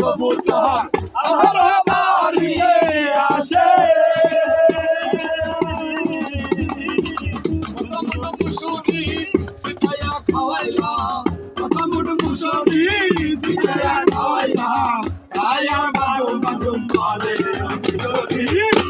কবুতর আমার বাড়িয়ে আসে। সারা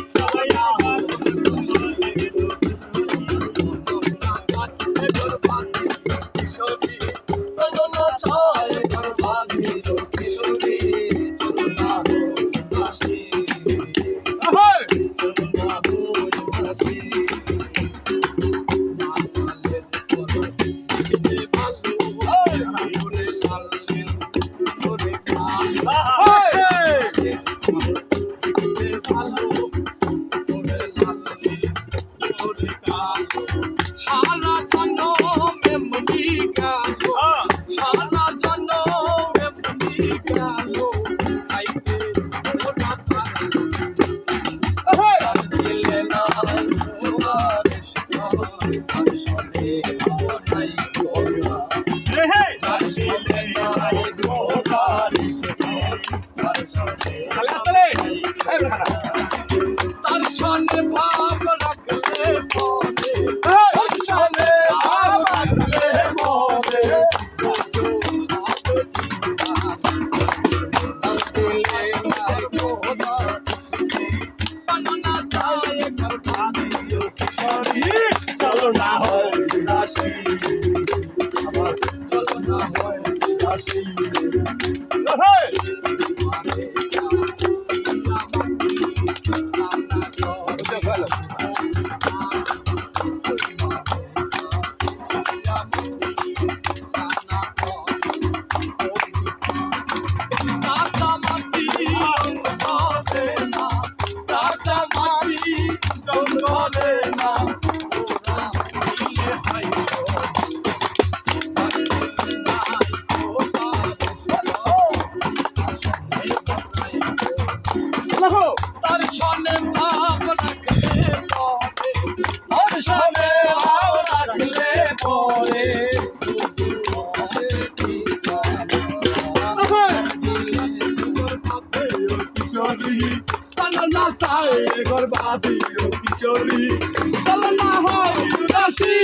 তার সঙ্গে ভাব রাখলে তার সঙ্গে ভাব রাখলে চলো না হয় আমার চলো না হয় গর্বাদি কিশোরী। চল না হয় উদাসী।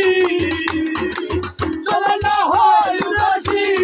চল না হয় উদাসী।